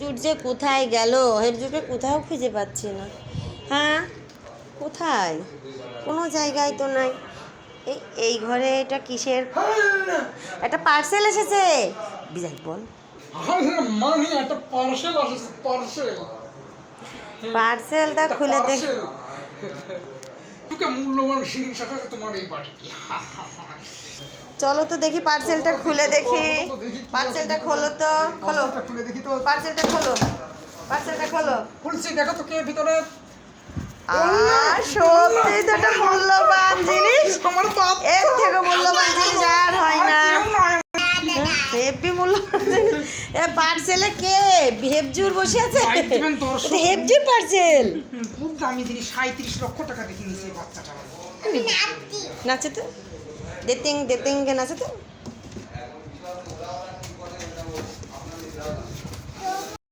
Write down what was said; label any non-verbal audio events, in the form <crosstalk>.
হেফজুট যে কোথায় গেল? হেফজুটকে কোথাও খুঁজে পাচ্ছি না। হ্যাঁ? কোথায়? কোনো জায়গায় তো নাই। এই এই ঘরে এটা কিসের? একটা পার্সেল এসেছে। বিজয় বল। আরে মানে পার্সেলটা খুলে দেখ তোকে মূল্যবান তোমার এই বাড়িতে। <laughs> চলো তো দেখি পার্সেলটা খুলে দেখি। পার্সেলটা খোলো তো খোলো। পার্সেলটা খুলে পার্সেলটা খোলো। খুলছি দেখো তো কে ভিতরে। আর সত্যি তো একটা মূল্যবান জিনিস। এর থেকে মূল্যবান জিনিস আর হয় না। মূল্যবান জিনিস। এ পার্সেলে কে? বসে আছে। পার্সেল খুব দামি জিনিস সাঁত্রিশ লক্ষ টাকা দিয়ে কিনেছে বাচ্চাটা। নাচে তো। Dating, dating ka na. Sa